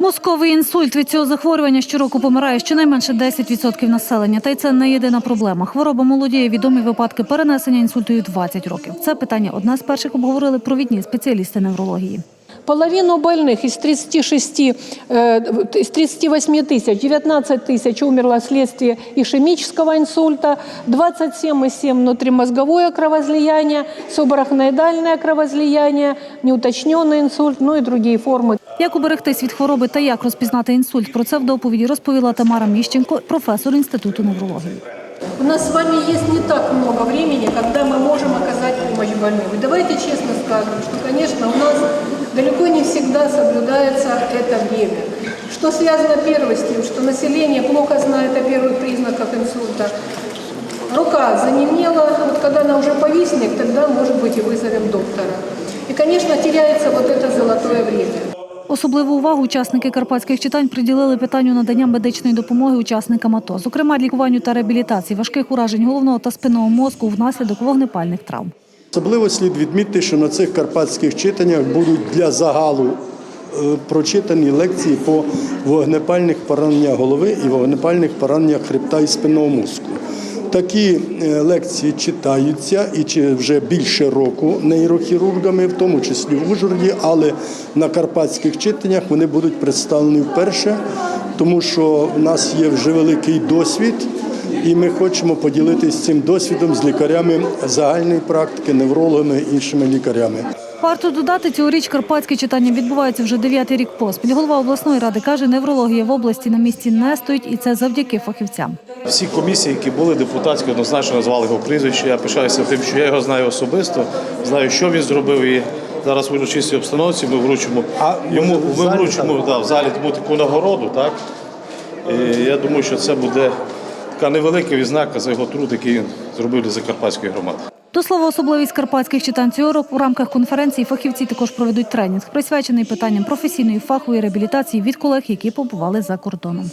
Мозковий інсульт від цього захворювання щороку помирає щонайменше 10% населення. Та й це не єдина проблема. Хвороба молодіє відомі випадки перенесення інсульту і 20 років. Це питання одне з перших обговорили провідні спеціалісти неврології. Половину больных из 36, э, из 38 тысяч, 19 тысяч умерло вследствие ишемического инсульта, 27,7 внутримозговое кровоизлияние, субарахноидальное кровоизлияние, неуточненный инсульт, ну и другие формы. Як уберегтись від хвороби та як розпізнати інсульт? Про це в доповіді розповіла Тамара Міщенко, професор інституту неврології. У нас с вами есть не так много времени, когда мы можем оказать помощь больным. И давайте честно скажем, что, конечно, у нас далеко не всегда соблюдается это время. Что связано первое с тем, что население плохо знает о первых признаках инсульта. Рука занемела, вот когда она уже повиснет, тогда, может быть, и вызовем доктора. И, конечно, теряется вот это золотое время. Особливу увагу учасники карпатських читань приділили питанню надання медичної допомоги учасникам АТО, зокрема лікуванню та реабілітації важких уражень головного та спинного мозку внаслідок вогнепальних травм. Особливо слід відмітити, що на цих карпатських читаннях будуть для загалу е, прочитані лекції по вогнепальних пораненнях голови і вогнепальних пораненнях хребта і спинного мозку. Такі е, лекції читаються і вже більше року нейрохірургами, в тому числі в Ужгороді, але на карпатських читаннях вони будуть представлені вперше, тому що в нас є вже великий досвід. І ми хочемо поділитися цим досвідом з лікарями загальної практики, неврологами іншими лікарями. Варто додати, цьогоріч карпатські читання відбуваються вже дев'ятий рік поспіль. Голова обласної ради каже, неврологія в області на місці не стоїть, і це завдяки фахівцям. Всі комісії, які були депутатські, однозначно назвали його прізвище. Я пишаюся тим, що я його знаю особисто, знаю, що він зробив. І зараз в урочистій обстановці ми вручимо А, йому в ми залі вручимо да, в залі тому таку нагороду. Так і я думаю, що це буде така невелика відзнака за його труд, який він зробив для Закарпатської громади. До слова, особливість карпатських читань цього року у рамках конференції фахівці також проведуть тренінг, присвячений питанням професійної фахової реабілітації від колег, які побували за кордоном.